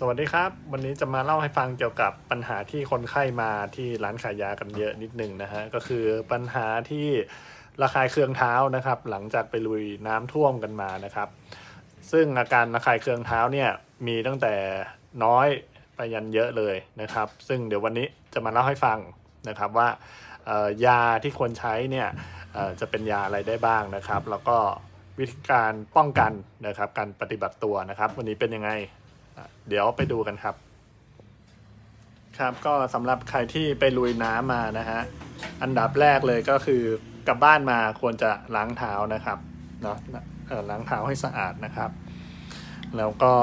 สวัสดีครับ วันนี้จะมาเล่าให้ฟังเกี่ยวกับปัญหาที่คนไข้มาที่ร้านขายยากันเยอะนิดหนึ่งนะฮะก็คือปัญหาที่ระคายเคืองเท้านะครับ หลังจากไปลุยน้ำท่วมกันมานะครับ ซึ่งอาการระคายเคืองเท้าเนี่ยมีตั้งแต่น้อยไปยันเยอะเลยนะครับ ซึ่งเดี๋ยววันนี้จะมาเล่าให้ฟังนะครับว่ายาที่ควรใช้เนี่ยจะเป็นยาอะไรได้บ้างนะครับ แล้วก็วิธีการป้องกันนะครับการปฏิบัติตัวนะครับ วันนี้เป็นยังไง เดี๋ยวไปดูกันครับ ครับก็สำหรับใครที่ไปลุยน้ำมานะฮะอันดับแรกเลยก็คือกลับบ้านมาควรจะล้างเท้านะครับเนาะเออล้างเท้าให้สะอาดนะครับ แล้วก็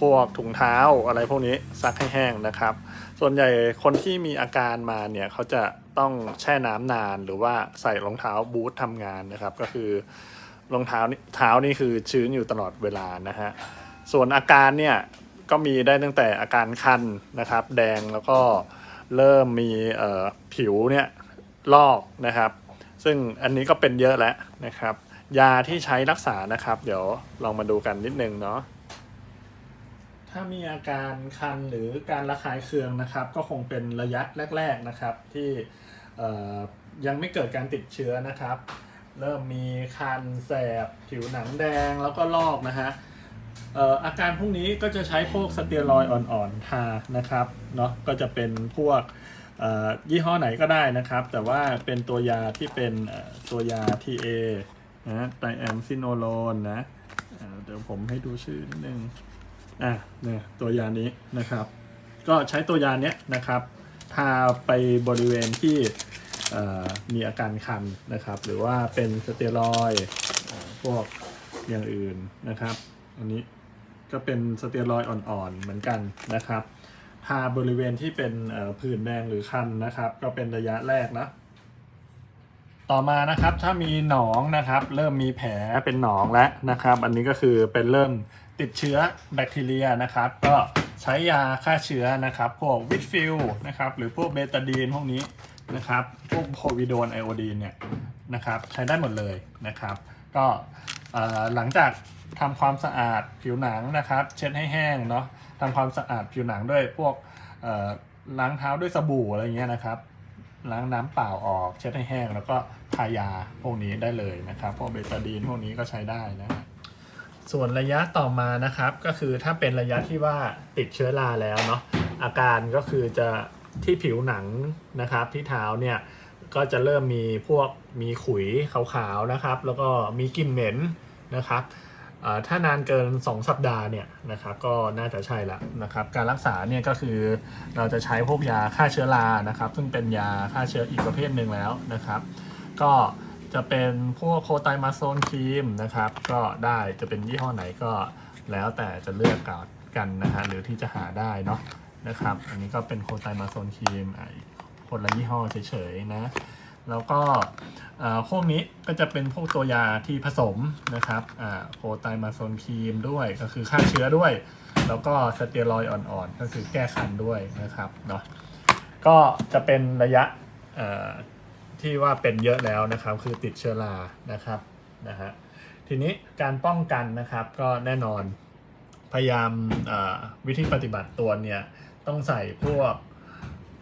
พวกถุงเท้าอะไรพวกนี้ซักให้แห้งนะครับ ส่วนใหญ่คนที่มีอาการมาเนี่ยเขาจะต้องแช่น้ำนานหรือว่าใส่รองเท้าบูททำงานนะครับ ก็คือรองเท้านี่เท้านี่คือชื้นอยู่ตลอดเวลานะฮะส่วนอาการเนี่ย ก็มีได้ตั้งแต่อาการคันนะครับ แดงแล้วก็เริ่มมีผิวเนี่ยลอกนะครับ ซึ่งอันนี้ก็เป็นเยอะแล้วนะครับ ยาที่ใช้รักษานะครับ เดี๋ยวลองมาดูกันนิดนึงเนาะถ้ามีอาการคันหรือการระคายเคืองนะครับ ก็คงเป็นระยะแรก ๆนะครับ ที่ยังไม่เกิดการติดเชื้อนะครับ เริ่มมีคันแสบผิวหนังแดงแล้วก็ลอกนะฮะ อาการพวกนี้ก็จะใช้พวกสเตียรอยอ่อนๆทานะครับเนาะก็จะเป็นพวกยี่ห้อไหนก็ได้นะครับ แต่ว่าเป็นตัวยาที่เป็นตัวยา TA นะไดแอมซิโนโลนนะเดี๋ยวผมให้ดูชื่อนิดนึงอะเนี่ยตัวยานี้นะครับ ก็ใช้ตัวยาเนี้ยนะครับทาไปบริเวณที่มีอาการคันนะครับ หรือว่าเป็นสเตียรอยพวกอย่างอื่นนะครับ อันนี้ก็เป็นสเตียรอยอ่อนๆเหมือนกันนะครับทาบริเวณที่เป็นผื่นแดงหรือคันนะครับ ก็เป็นระยะแรกนะต่อมานะครับถ้ามีหนองนะครับ เริ่มมีแผลเป็นหนองแล้วนะครับ อันนี้ก็คือเป็นเริ่มติดเชื้อแบคทีเรียนะครับ ก็ใช้ยาฆ่าเชื้อนะครับ พวกวิตฟิลนะครับหรือพวกเบตาดีนพวกนี้นะครับ พวกโพวิโดนไอโอดีนเนี่ยนะครับ ใช้ได้หมดเลยนะครับ ก็ หลังจากทำความสะอาดผิวหนังนะครับ เช็ดให้แห้งเนาะทำความสะอาดผิวหนังด้วยพวกล้างเท้าด้วยสบู่อะไรเงี้ยนะครับ ล้างน้ำเปล่าออกเช็ดให้แห้ง แล้วก็ทายาพวกนี้ได้เลยนะครับพวกเบตาดีนพวกนี้ก็ใช้ได้นะฮะส่วนระยะต่อมานะครับก็คือถ้าเป็นระยะที่ว่าติดเชื้อราแล้วเนาะอาการก็คือจะที่ผิวหนังนะครับที่เท้าเนี่ย ก็จะเริ่มมีพวกมีขุยขาวๆนะครับ แล้วก็มีกลิ่นเหม็นนะครับถ้านานเกิน 2 สัปดาห์เนี่ยนะครับก็น่าจะใช่ละนะครับการรักษาเนี่ยก็คือเราจะใช้พวกยาฆ่าเชื้อรานะครับ ซึ่งเป็นยาฆ่าเชื้ออีกประเภทหนึ่งแล้วนะครับ ก็จะเป็นพวกโคไตมาโซนครีมนะครับ ก็ได้จะเป็นยี่ห้อไหนก็แล้วแต่จะเลือกกันนะฮะหรือที่จะหาได้เนาะนะครับ อันนี้ก็เป็นโคไตมาโซนครีมอะ คนละยี่ห้อเฉยๆนะ แล้วก็เอ่อพวกนี้ก็จะเป็นพวกตัวยาที่ผสมนะครับโคไตมาโซนครีมด้วยก็คือฆ่าเชื้อด้วย แล้วก็สเตียรอยอ่อนๆ ก็คือแก้คันด้วยนะครับเนาะก็จะเป็นระยะที่ว่าเป็นเยอะแล้วนะครับ คือติดเชื้อรานะครับนะฮะทีนี้การป้องกันนะครับก็แน่นอนพยายามวิธีปฏิบัติตัวเนี่ยต้องใส่พวก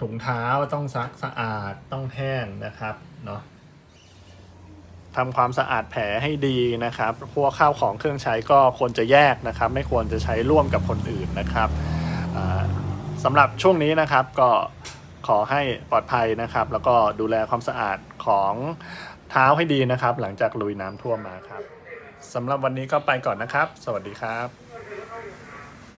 ถุงเท้าต้องซักสะอาดต้องแห้งนะครับเนาะทำความสะอาดแผลให้ดีนะครับ พวกข้าวของเครื่องใช้ก็ควรจะแยกนะครับ ไม่ควรจะใช้ร่วมกับคนอื่นนะครับสำหรับช่วงนี้นะครับก็ขอให้ปลอดภัยนะครับ แล้วก็ดูแลความสะอาดของเท้าให้ดีนะครับ หลังจากลุยน้ำท่วมมาครับสำหรับวันนี้ก็ไปก่อนนะครับ สวัสดีครับ